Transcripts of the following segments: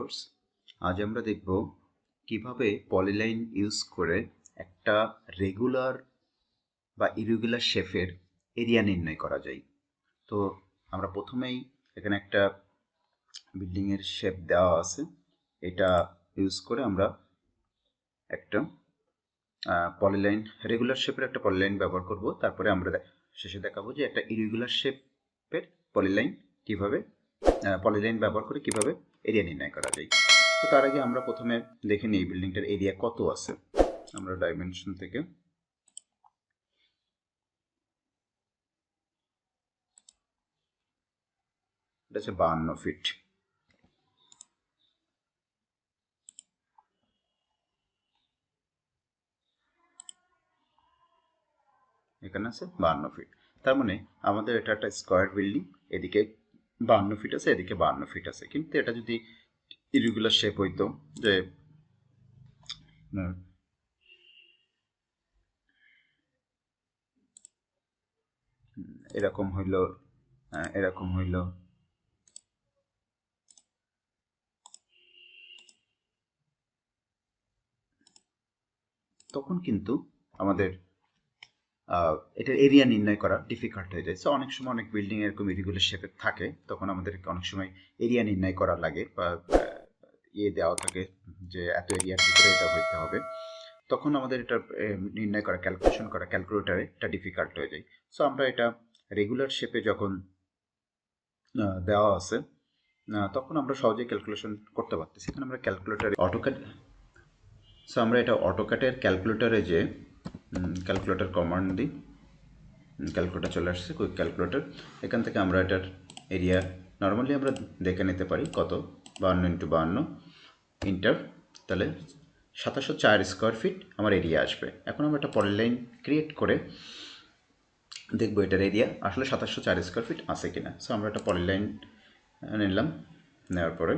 Viewers আজ আমরা দেখব কীভাবে পলিলাইন ইউজ করে একটা রেগুলার বা ইরেগুলার শেপের এরিয়া নির্ণয় করা যায়। তো আমরা প্রথমেই এখানে একটা বিল্ডিংয়ের শেপ দেওয়া আছে। এটা ইউজ করে আমরা একটা পলিলাইন রেগুলার শেপের একটা পলিলাইন ব্যবহার করব। তারপরে আমরা শেষে দেখাবো যে একটা ইরেগুলার শেপের পলিলাইন কীভাবে পলিলাইন ব্যবহার করে কীভাবে এরিয়া নির্ণয় করা যায়। তো তার আগে আমরা প্রথমে দেখে নিই বিল্ডিংটার এরিয়া কত আছে। আমরা ডাইমেনশন থেকে এটা হচ্ছে বাহান্ন ফিট এখানে আছে বাহান্ন ফিট তার মানে আমাদের এটা একটা স্কোয়ার বিল্ডিং এদিকে বাহান্ন ফিট আছে, এদিকে বাহান্ন ফিট আছে। কিন্তু এটা যদি ইরেগুলার শেপ হইতো, যে এরকম হইল এরকম হইল। তখন কিন্তু আমাদের এটার এরিয়া নির্ণয় করা ডিফিকাল্ট হয়ে যায়। সো অনেক সময় অনেক বিল্ডিং এরকম ইরেগুলার শেপে থাকে, তখন আমাদেরকে অনেক সময় এরিয়া নির্ণয় করা লাগে বা ইয়ে দেওয়া থাকে যে, এত এরিয়ার ভিতরে এটা হইতে হবে। তখন আমাদের এটা নির্ণয় করা ক্যালকুলেশন করা ক্যালকুলেটারে এটা ডিফিকাল্ট হয়ে যায়। সো আমরা এটা রেগুলার শেপে যখন দেওয়া আছে তখন আমরা সহজেই ক্যালকুলেশন করতে পারতেছি। এখানে আমরা ক্যালকুলেটারে অটোক্যাড সো আমরা এটা অটোক্যাটের ক্যালকুলেটারে যে ক্যালকুলেটর কমান্ড দিই ক্যালকুলেটর চলে আসছে কুইক ক্যালকুলেটর এখান থেকে আমরা এটার এরিয়া নর্মালি আমরা দেখে নিতে পারি কত? বাহান্ন ইন্টু বাহান্ন ইন্টার তাহলে সাতাশো চার স্কোয়ার ফিট আমার এরিয়া আসবে। এখন আমরা একটা পরের লাইন ক্রিয়েট করে দেখব এটার এরিয়া আসলে সাতাশশো চার স্কোয়ার ফিট আছে কিনা। সো আমরা একটা পরের লাইন নিলাম, নেওয়ার পরে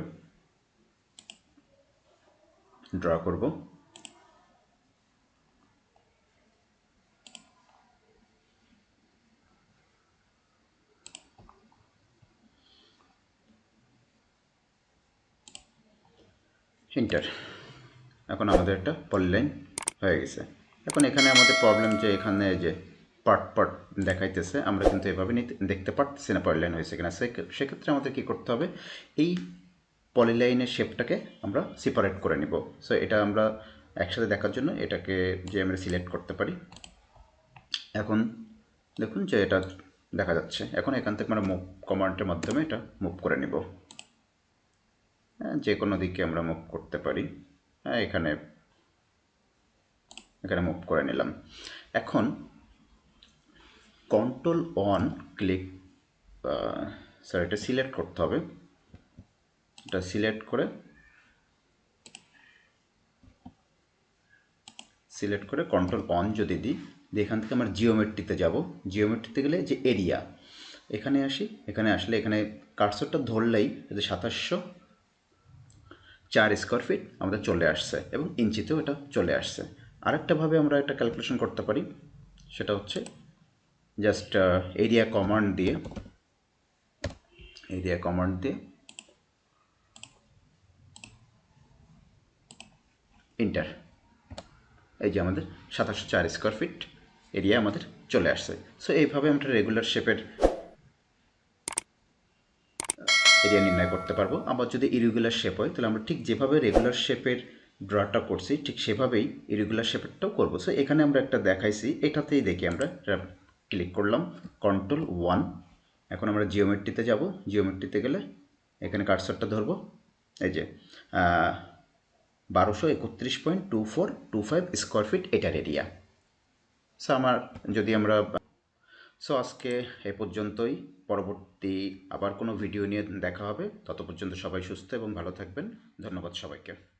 ড্র করব। ইন্টার এখন আমাদের একটা পলিলাইন হয়ে গেছে। এখন এখানে আমাদের প্রবলেম যে এখানে যে পার্ট পার্ট দেখাইতেছে, আমরা কিন্তু এভাবে দেখতে পারতেছি না পলিলাইন হয়েছে কিনা। সেক্ষেত্রে আমাদের কি করতে হবে, এই পলিলাইনের শেপটাকে আমরা সেপারেট করে নিব। সো এটা আমরা একসাথে দেখার জন্য এটাকে যে আমরা সিলেক্ট করতে পারি। এখন দেখুন যে এটা দেখা যাচ্ছে। এখন এখান থেকে আমরা মুভ কমান্ডের মাধ্যমে এটা মুভ করে নিব। যে কোনো দিকে আমরা মুভ করতে পারি। হ্যাঁ এখানে এখানে মুভ করে নিলাম। এখন কন্ট্রোল অন ক্লিক স্যার এটা সিলেক্ট করতে হবে। এটা সিলেক্ট করে সিলেক্ট করে কন্ট্রোল অন যদি দিই এখান থেকে আমরা জিওমেট্রিতে যাব। জিওমেট্রিতে গেলে যে এরিয়া এখানে আসি, এখানে আসলে এখানে কার্সরটা ধরলেই সাতাশশো চার স্কোয়ার ফিট আমাদের চলে আসছে এবং ইঞ্চিতেও এটা চলে আসছে। আরেকটাভাবে আমরা একটা ক্যালকুলেশন করতে পারি, সেটা হচ্ছে জাস্ট এরিয়া কমান্ড দিয়ে এরিয়া কমান্ড দিয়ে ইন্টার এই যে আমাদের সাতাশো চার স্কোয়ার ফিট এরিয়া আমাদের চলে আসছে। সো এইভাবে আমরা রেগুলার শেপের এরিয়া নির্ণয় করতে পারব। আবার যদি ইরেগুলার শেপ হয়, তাহলে আমরা ঠিক যেভাবে রেগুলার শেপের ড্রটা করছি, ঠিক সেভাবেই ইরেগুলার শেপেরটাও করব। সো এখানে আমরা একটা দেখাইছি, এটাতেই দেখি আমরা ক্লিক করলাম কন্ট্রোল ওয়ান এখন আমরা জিওমেট্রিতে যাব জিওমেট্রিতে গেলে এখানে কার্সরটা ধরবো, এই যে বারোশো একত্রিশ point two four two five square feet এটার এরিয়া সো আমার যদি আমরা সো আজকে এ পর্যন্তই। পরবর্তী আবার কোনো ভিডিও নিয়ে দেখা হবে। তত পর্যন্ত সবাই সুস্থ এবং ভালো থাকবেন। ধন্যবাদ সবাইকে।